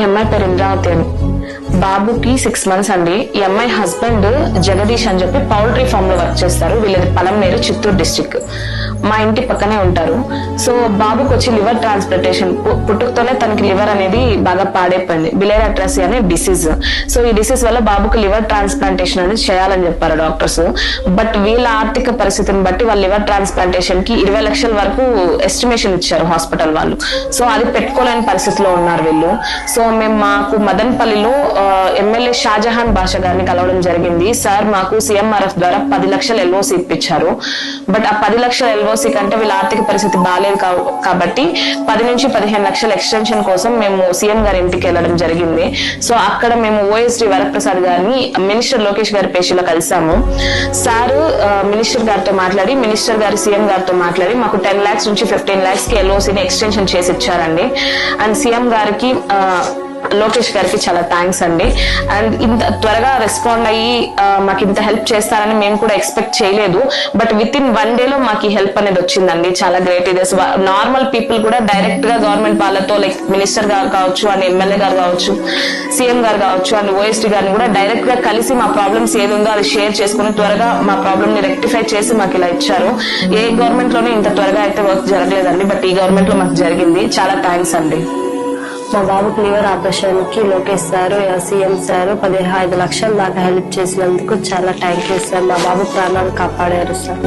ఈ అమ్మాయి పేరు ఇంద్రావతి అని బాబుకి సిక్స్ మంత్స్ అండి. ఈ అమ్మాయి హస్బెండ్ జగదీష్ అని చెప్పి పౌల్ట్రీ ఫామ్లో వర్క్ చేస్తారు. వీళ్ళది పలంనేరు చిత్తూరు డిస్టిక్ మా ఇంటి పక్కనే ఉంటారు. సో బాబుకి వచ్చి లివర్ ట్రాన్స్ప్లాంటేషన్ పుట్టుకతోనే తనకి లివర్ అనేది బాగా పాడైపోయింది. బిలేరాట్రసీ అనే డిసీజ్ సో ఈ డిసీజ్ వల్ల బాబుకి లివర్ ట్రాన్స్ప్లాంటేషన్ అనేది చేయాలని చెప్పారు డాక్టర్స్ బట్ వీళ్ళ ఆర్థిక పరిస్థితిని బట్టి వాళ్ళ లివర్ ట్రాన్స్ప్లాంటేషన్కి ఇరవై లక్షల వరకు ఎస్టిమేషన్ ఇచ్చారు హాస్పిటల్ వాళ్ళు. సో అది పెట్టుకోలేని పరిస్థితిలో ఉన్నారు వీళ్ళు. సో మేము మాకు మదన్పల్లిలో ఎమ్మెల్యే షాజహాన్ బాషా గారిని కలవడం జరిగింది. సార్ మాకు సిఎంఆర్ఎఫ్ ద్వారా పది లక్షల ఎల్ఓసి ఇప్పించారు. బట్ ఆ పది లక్షల ఎల్ఓసి కంటే వీళ్ళ ఆర్థిక పరిస్థితి బాగాలేదు కాబట్టి పది నుంచి పదిహేను లక్షల ఎక్స్టెన్షన్ కోసం మేము సీఎం గారి ఇంటికి వెళ్ళడం జరిగింది. సో అక్కడ మేము ఓఎస్డి వరప్రసాద్ గారిని మినిస్టర్ లోకేష్ గారి పేషీలో కలిసాము. సార్ మినిస్టర్ గారితో మాట్లాడి మినిస్టర్ గారి సీఎం గారితో మాట్లాడి మాకు టెన్ లాక్స్ నుంచి ఫిఫ్టీన్ లాక్స్కి ఎల్ఓసిని ఎక్స్టెన్షన్ చేసి ఇచ్చారండి. అండ్ సీఎం గారికి ఆ, లోకేష్ గారికి చాలా థ్యాంక్స్ అండి. అండ్ ఇంత త్వరగా రెస్పాండ్ అయ్యి మాకు ఇంత హెల్ప్ చేస్తారని మేము కూడా ఎక్స్పెక్ట్ చేయలేదు. But with in one day లో మాకు ఈ హెల్ప్ అనేది వచ్చిందండి. చాలా గ్రేట్ ఇది నార్మల్ పీపుల్ కూడా డైరెక్ట్గా గవర్నమెంట్ వాళ్ళతో లైక్ మినిస్టర్ గారు కావచ్చు అండ్ ఎమ్మెల్యే గారు కావచ్చు సీఎం గారు కావచ్చు అండ్ ఓఎస్టీ గారిని కూడా డైరెక్ట్గా కలిసి మా ప్రాబ్లమ్స్ ఏది ఉందో అది షేర్ చేసుకుని త్వరగా మా ప్రాబ్లమ్ని రెక్టిఫై చేసి మాకు ఇలా ఇచ్చారు. ఏ గవర్నమెంట్లోనే ఇంత త్వరగా అయితే వర్క్ జరగలేదండి. బట్ ఈ గవర్నమెంట్లో మాకు జరిగింది. చాలా థ్యాంక్స్ అండి. మా బాబుకి లివర్ ఆపరేషన్కి లోకేష్ సార్ సీఎం సార్ పదిహేను లక్షల దాకా హెల్ప్ చేసినందుకు చాలా థ్యాంక్ యూ సార్. మా బాబు ప్రాణాలు కాపాడారు సార్.